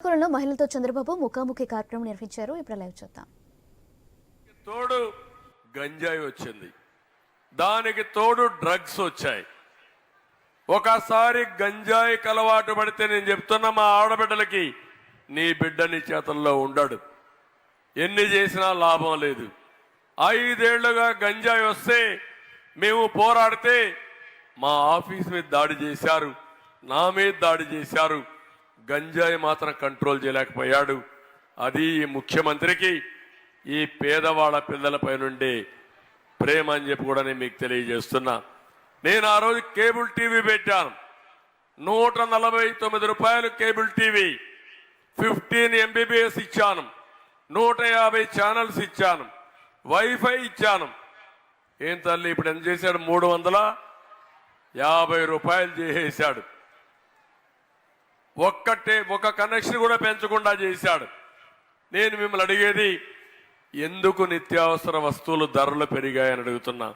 శ్రీకాకుళంలో మహిళలతో చంద్రబాబు ముఖాముఖి కార్యక్రమం నిర్వహించారు. ఇప్పుడు లైవ్ చూద్దాం. తోడు గంజాయి వచ్చింది. దానికి తోడు డ్రగ్స్ వచ్చాయి. ఒకసారి గంజాయి కలవాటు పడితే నేను చెప్తున్నా మా ఆడబిడ్డలకి నీ బిడ్డ నీ చేతుల్లో ఉండడు. ఎన్ని చేసినా లాభం లేదు. ఐదేళ్ళుగా గంజాయి వస్తే మేము పోరాడితే మా ఆఫీస్ మీద దాడి చేశారు. నా మీద దాడి చేశారు. గంజాయి మాత్రం కంట్రోల్ చేయలేకపోయాడు. అది ఈ ముఖ్యమంత్రికి ఈ పేదవాళ్ళ పిల్లలపై నుండి ప్రేమ అని చెప్పి కూడా నేను మీకు తెలియజేస్తున్నా. నేను ఆ రోజు కేబుల్ టీవీ పెట్టాను. నూట నలభై తొమ్మిది రూపాయలు కేబుల్ టీవీ. ఫిఫ్టీన్ ఎంబీబీఎస్ ఇచ్చాను. నూట యాభై ఛానల్స్ ఇచ్చాను. వైఫై ఇచ్చాను. ఏం తల్లి ఇప్పుడు ఎంత చేశాడు? మూడు వందల? యాభై రూపాయలు చేసేశాడు ఒక్కటే ఒక కనెక్షన్ కూడా పెంచకుండా చేశాడు. నేను మిమ్మల్ని అడిగేది ఎందుకు నిత్యావసర వస్తువులు ధరలు పెరిగాయని అడుగుతున్నా.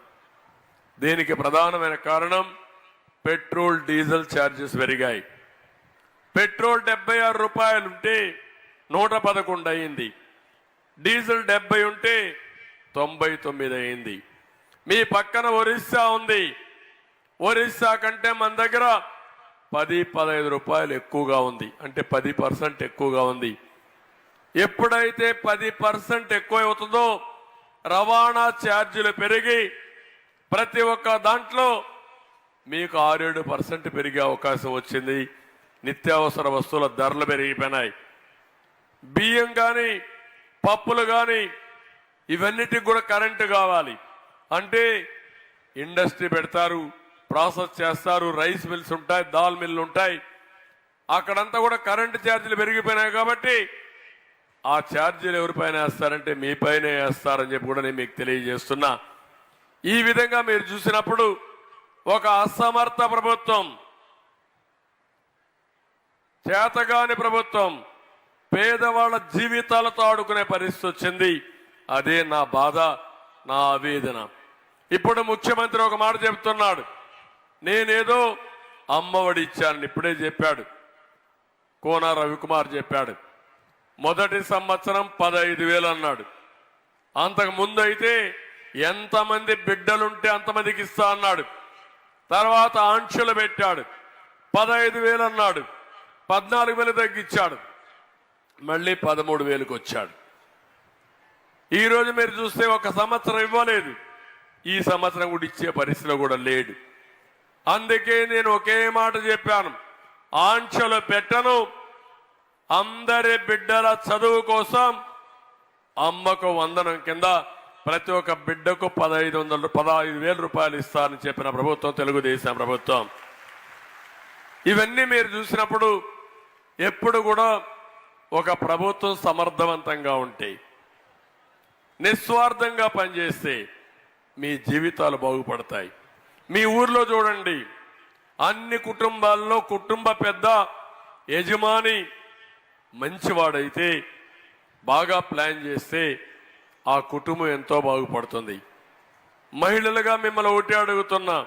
దీనికి ప్రధానమైన కారణం పెట్రోల్ డీజిల్ ఛార్జెస్ పెరిగాయి. పెట్రోల్ డెబ్బై ఆరు రూపాయలు ఉంటే నూట పదకొండు అయింది. డీజిల్ డెబ్బై ఉంటే తొంభై తొమ్మిది అయింది. మీ పక్కన ఒరిస్సా ఉంది. ఒరిస్సా కంటే మన దగ్గర పది పదహైదు రూపాయలు ఎక్కువగా ఉంది. అంటే పది పర్సెంట్ ఎక్కువగా ఉంది. ఎప్పుడైతే పది పర్సెంట్ ఎక్కువ అవుతుందో రవాణా ఛార్జీలు పెరిగి ప్రతి ఒక్క దాంట్లో మీకు ఆరేడు పర్సెంట్ పెరిగే అవకాశం వచ్చింది. నిత్యావసర వస్తువుల ధరలు పెరిగిపోయినాయి. బియ్యం కానీ పప్పులు కానీ ఇవన్నిటికి కూడా కరెంటు కావాలి. అంటే ఇండస్ట్రీ పెడతారు. ప్రాసెస్ చేస్తారు రైస్ మిల్స్ ఉంటాయి దాల్ మిల్లు ఉంటాయి. అక్కడంతా కూడా కరెంటు ఛార్జీలు పెరిగిపోయినాయి కాబట్టి ఆ ఛార్జీలు ఎవరిపైన వేస్తారంటే మీ పైన వేస్తారని చెప్పి కూడా నేను మీకు తెలియజేస్తున్నా. ఈ విధంగా మీరు చూసినప్పుడు ఒక అసమర్థ ప్రభుత్వం చేతగాని ప్రభుత్వం పేదవాళ్ళ జీవితాలతో ఆడుకునే పరిస్థితి వచ్చింది. అదే నా బాధ నా ఆవేదన. ఇప్పుడు ముఖ్యమంత్రి ఒక మాట చెబుతున్నాడు నేనేదో అమ్మఒడి ఇచ్చానని ఇప్పుడే చెప్పాడు. కోన రవికుమార్ చెప్పాడు. మొదటి సంవత్సరం పదహైదు వేలు అన్నాడు. అంతకు ముందు అయితే ఎంతమంది బిడ్డలుంటే అంతమందికి ఇస్తా అన్నాడు. తర్వాత ఆంక్షలు పెట్టాడు. పదహైదు వేలు అన్నాడు. పద్నాలుగు వేలు తగ్గించాడు మళ్ళీ పదమూడు వేలకు వచ్చాడు. ఈరోజు మీరు చూస్తే ఒక సంవత్సరం ఇవ్వలేదు. ఈ సంవత్సరం కూడా ఇచ్చే పరిస్థితిలో కూడా లేడు. అందుకే నేను ఒకే మాట చెప్పాను. ఆంక్షలు పెట్టను. అందరి బిడ్డల చదువు కోసం అమ్మకు వందనం కింద ప్రతి ఒక్క బిడ్డకు పదహైదు వందల పదహైదు వేల రూపాయలు ఇస్తారని చెప్పిన ప్రభుత్వం తెలుగుదేశం ప్రభుత్వం. ఇవన్నీ మీరు చూసినప్పుడు ఎప్పుడు కూడా ఒక ప్రభుత్వం సమర్థవంతంగా ఉంటాయి నిస్వార్థంగా పనిచేస్తే మీ జీవితాలు బాగుపడతాయి. మీ ఊర్లో చూడండి. అన్ని కుటుంబాల్లో కుటుంబ పెద్ద యజమాని మంచివాడైతే బాగా ప్లాన్ చేస్తే ఆ కుటుంబం ఎంతో బాగుపడుతుంది. మహిళలుగా మిమ్మల్ని ఒకటి అడుగుతున్నా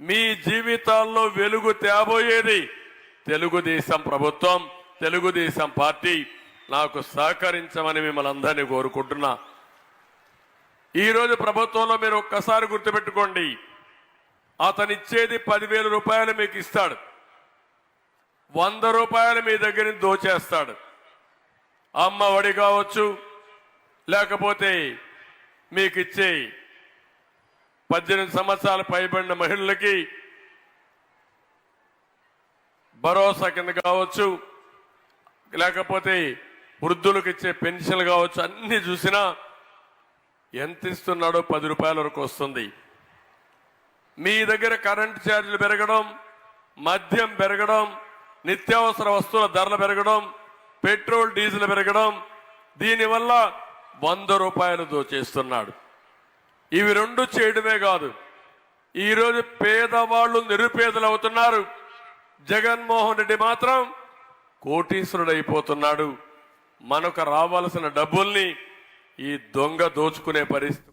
మీ జీవితాల్లో వెలుగు తేబోయేది తెలుగుదేశం ప్రభుత్వం తెలుగుదేశం పార్టీ. నాకు సహకరించమని మిమ్మల్ని అందరినీ కోరుకుంటున్నా. ఈరోజు ప్రభుత్వంలో మీరు ఒక్కసారి గుర్తుపెట్టుకోండి. అతను ఇచ్చేది పదివేల రూపాయలు మీకు ఇస్తాడు వంద రూపాయలు మీ దగ్గర దోచేస్తాడు. అమ్మ ఒడి కావచ్చు లేకపోతే మీకు ఇచ్చే పద్దెనిమిది సంవత్సరాలు పైబడిన మహిళలకి భరోసా కింద కావచ్చు లేకపోతే వృద్ధులకు ఇచ్చే పెన్షన్లు కావచ్చు అన్ని చూసినా ఎంత ఇస్తున్నాడో పది రూపాయల వరకు వస్తుంది. మీ దగ్గర కరెంట్ ఛార్జీలు పెరగడం మద్యం పెరగడం నిత్యావసర వస్తువుల ధరలు పెరగడం పెట్రోల్ డీజిల్ పెరగడం దీనివల్ల వంద రూపాయలు దోచేస్తున్నాడు. ఇవి రెండు చేయడమే కాదు ఈరోజు పేదవాళ్ళు నిరుపేదలు అవుతున్నారు. జగన్మోహన్ రెడ్డి మాత్రం కోటీశ్వరుడైపోతున్నాడు. మనకు రావాల్సిన డబ్బుల్ని ఈ దొంగ దోచుకునే పరిస్థితి